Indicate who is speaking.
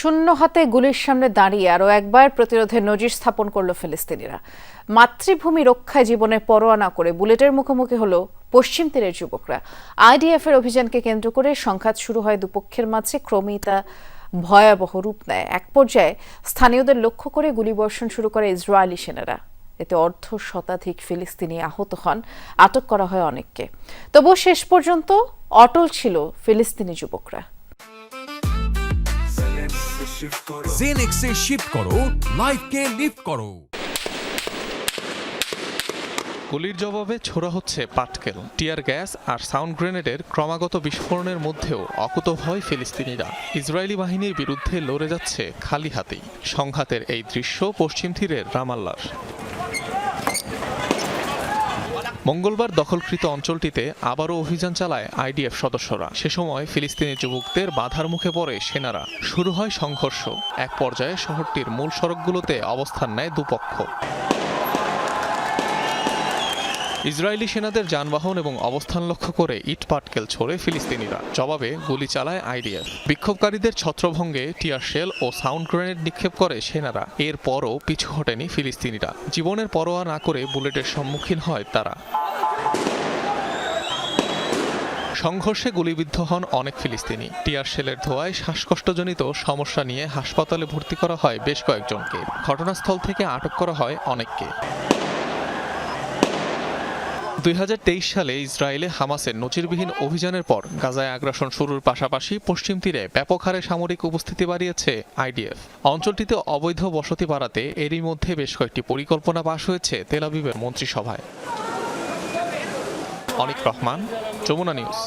Speaker 1: শূন্য হাতে গুলির সামনে দাঁড়িয়ে আরও একবার প্রতিরোধে নজির স্থাপন করল ফিলিস্তিনিরা। মাতৃভূমি রক্ষায় জীবনের পরোয়া না করে বুলেটের মুখোমুখি হলো পশ্চিম তীরের যুবকরা। আইডিএফ এর অভিযানকে কেন্দ্র করে সংঘাত শুরু হয় দুপক্ষের মাঝে, ক্রমেই তা ভয়াবহ রূপ নেয়। এক পর্যায়ে স্থানীয়দের লক্ষ্য করে গুলিবর্ষণ শুরু করে ইসরায়েলি সেনারা। এতে অর্ধ শতাধিক ফিলিস্তিনি আহত হন। আটক করা হয় অনেককে। তবুও শেষ পর্যন্ত অটল ছিল ফিলিস্তিনি যুবকরা।
Speaker 2: জেনেক্সে শিফট করো লাইফকে লিফট করো।
Speaker 3: গুলির জবাবে ছোড়া হচ্ছে পাটকেল টিয়ার গ্যাস আর সাউন্ড গ্রেনেডের ক্রমাগত বিস্ফোরণের মধ্যেও অকুত হয় ফিলিস্তিনিরা। ইসরায়েলি বাহিনীর বিরুদ্ধে লড়ে যাচ্ছে খালি হাতেই। সংঘাতের এই দৃশ্য পশ্চিম তীরের রামাল্লার। মঙ্গলবার দখলকৃত অঞ্চলটিতে আবারও অভিযান চালায় আইডিএফ সদস্যরা। সে সময় ফিলিস্তিনি যুবকদের বাধার মুখে পড়ে সেনারা। শুরু হয় সংঘর্ষ। এক পর্যায়ে শহরটির মূল সড়কগুলোতে অবস্থান নেয় দুপক্ষ। ইসরায়েলি সেনাদের যানবাহন এবং অবস্থান লক্ষ্য করে ইট পাটকেল ছোড়ে ফিলিস্তিনিরা। জবাবে গুলি চালায় আইডিএফ। বিক্ষোভকারীদের ছত্রভঙ্গে টিয়ার শেল ও সাউন্ড গ্রেনেড নিক্ষেপ করে সেনারা। এরপরও পিছু হটেনি ফিলিস্তিনিরা। জীবনের পরোয়া না করে বুলেটের সম্মুখীন হয় তারা। সংঘর্ষে গুলিবিদ্ধ হন অনেক ফিলিস্তিনি। টিয়ার শেলের ধোয়ায় শ্বাসকষ্টজনিত সমস্যা নিয়ে হাসপাতালে ভর্তি করা হয় বেশ কয়েকজনকে। ঘটনাস্থল থেকে আটক করা হয় অনেককে। দুই হাজার তেইশ সালে ইসরায়েলে হামাসের নজিরবিহীন অভিযানের পর গাজায় আগ্রাসন শুরুর পাশাপাশি পশ্চিম তীরে ব্যাপক হারে সামরিক উপস্থিতি বাড়িয়েছে আইডিএফ। অঞ্চলটিতে অবৈধ বসতি বাড়াতে এরই মধ্যে বেশ কয়েকটি পরিকল্পনা পাশ হয়েছে তেলাবিবের মন্ত্রিসভায়। অনিক রহমান, যমুনা নিউজ।